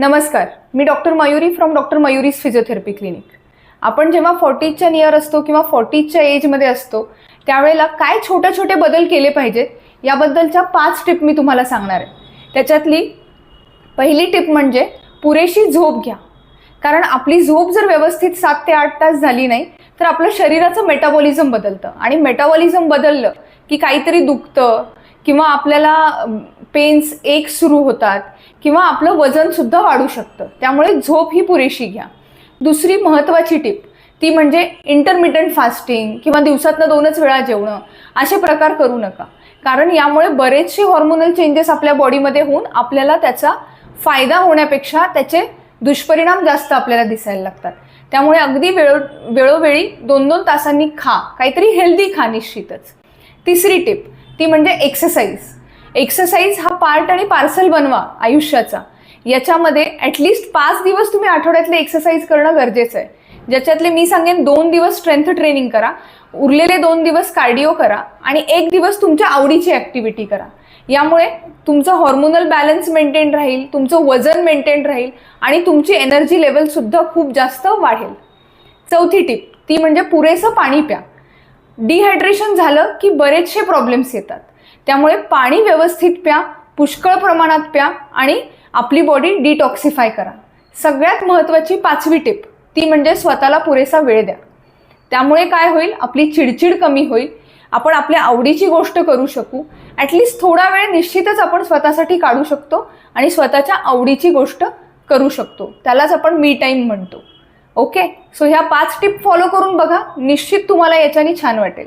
नमस्कार. मी doctor Mayuri from doctor Mayuri's physiotherapy clinic आपण जेव्हा फॉर्टीजच्या नियर असतो किंवा फॉर्टीजच्या एजमध्ये असतो त्यावेळेला काय छोटे छोटे बदल केले पाहिजेत याबद्दलच्या पाच टिप मी तुम्हाला सांगणार आहे. त्याच्यातली पहिली टिप म्हणजे पुरेशी झोप घ्या. कारण आपली झोप जर व्यवस्थित सात ते आठ तास झाली नाही तर आपलं शरीराचं मेटाबॉलिझम बदलतं. आणि मेटाबॉलिझम बदललं की काहीतरी दुखतं किंवा आपल्याला पेन्स एक सुरू होतात किंवा आपलं वजनसुद्धा वाढू शकतं. त्यामुळे झोप ही पुरेशी घ्या. दुसरी महत्त्वाची टिप ती म्हणजे इंटरमिटंट फास्टिंग किंवा दिवसातनं दोनच वेळा जेवणं असे प्रकार करू नका. कारण यामुळे बरेचसे हॉर्मोनल चेंजेस आपल्या बॉडीमध्ये होऊन आपल्याला त्याचा फायदा होण्यापेक्षा त्याचे दुष्परिणाम जास्त आपल्याला दिसायला लागतात. त्यामुळे अगदी वेळो वेळोवेळी दोन दोन तासांनी खा. काहीतरी हेल्दी खा निश्चितच. तिसरी टिप ती म्हणजे एक्सरसाइज एक्सरसाइज हा पार्ट आणि पार्सल बनवा आयुष्याचा. याच्यामध्ये ॲटलिस्ट पाच दिवस तुम्ही आठवड्यातले एक्सरसाइज करणं गरजेचं आहे. ज्याच्यातले मी सांगेन दोन दिवस स्ट्रेंथ ट्रेनिंग करा उरलेले दोन दिवस कार्डिओ करा आणि एक दिवस तुमच्या आवडीची ॲक्टिव्हिटी करा. यामुळे तुमचं हॉर्मोनल बॅलन्स मेंटेन राहील तुमचं वजन मेंटेन राहील आणि तुमची एनर्जी लेवलसुद्धा खूप जास्त वाढेल. चौथी टिप ती म्हणजे पुरेसं पाणी प्या. डिहायड्रेशन झालं की बरेचसे प्रॉब्लेम्स येतात. त्यामुळे पाणी व्यवस्थित प्या पुष्कळ प्रमाणात प्या आणि आपली बॉडी डिटॉक्सिफाय करा. सगळ्यात महत्त्वाची पाचवी टिप ती म्हणजे स्वतःला पुरेसा वेळ द्या. त्यामुळे काय होईल? आपली चिडचिड कमी होईल. आपण आपल्या आवडीची गोष्ट करू शकू. ॲटलिस्ट थोडा वेळ निश्चितच आपण स्वतःसाठी काढू शकतो आणि स्वतःच्या आवडीची गोष्ट करू शकतो. त्यालाच आपण मी टाईम म्हणतो. ओके सो ह्या पाच टिप फॉलो करून बघा. निश्चित तुम्हाला याच्याने छान वाटेल.